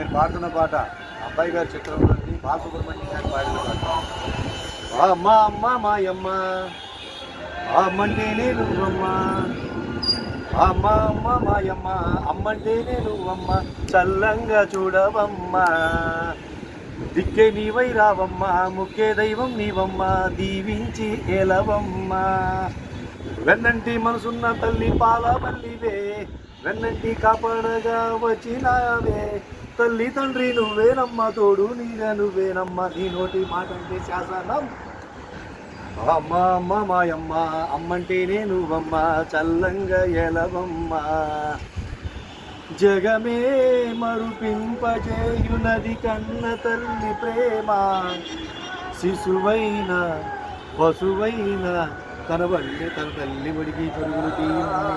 నేను పాడుతున్న పాట అబ్బాయి గారి చిత్రంలోని బాలసుబ్రహ్మణ్యం గారి పాడిన పాట. అమ్మ అమ్మ మాయమ్మ అమ్మంటే నేను అమ్మ అమ్మ మాయమ్మ నేను అమ్మ చల్లంగా చూడవమ్మ. దిక్కే నీవై రావమ్మ ముఖ్య దైవం నీవమ్మ దీవించి ఏలవమ్మ. వెన్నంటి మనసున్న తల్లి పాల మల్లివే వెన్నంటి కాపాడగా వచ్చినావే. తల్లి తండ్రి నువ్వేనమ్మ తోడు నీగా నువ్వేనమ్మ నీ నోటి మాట అంటే శాసనం. అమ్మ అమ్మ మాయమ్మ అమ్మంటేనే నువ్వమ్మ చల్లంగా ఎలవమ్మ. జగమే మరుపింపజేయునది కన్న తల్లి ప్రేమ. శిశువైన పశువైన తన వల్లే తన తల్లి ఒడికి పరుగులు తీయుంది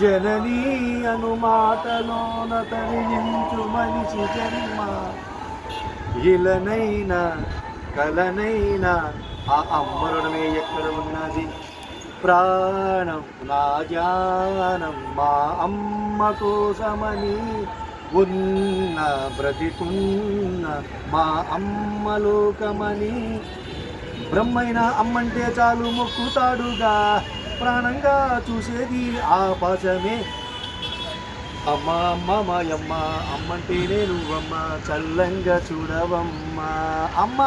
జననీ అను తరించు మనిషి జన్మ. ఇలనైనా కలనైనా ఆ అమ్మరుడమే ఎక్కడ ఉన్నది? ప్రాణం నా జానం మా అమ్మ కోసమని ఉన్న బ్రతికున్న మా అమ్మ లోకమని. బ్రహ్మైన అమ్మంటే చాలు మొక్కుతాడుగా. ప్రాణంగా చూసేది ఆ పాశమే. అమ్మ అమ్మ మాయమ్మ అమ్మంటేనే నువ్వమ్మ చల్లంగా చూడవమ్మ. అమ్మ!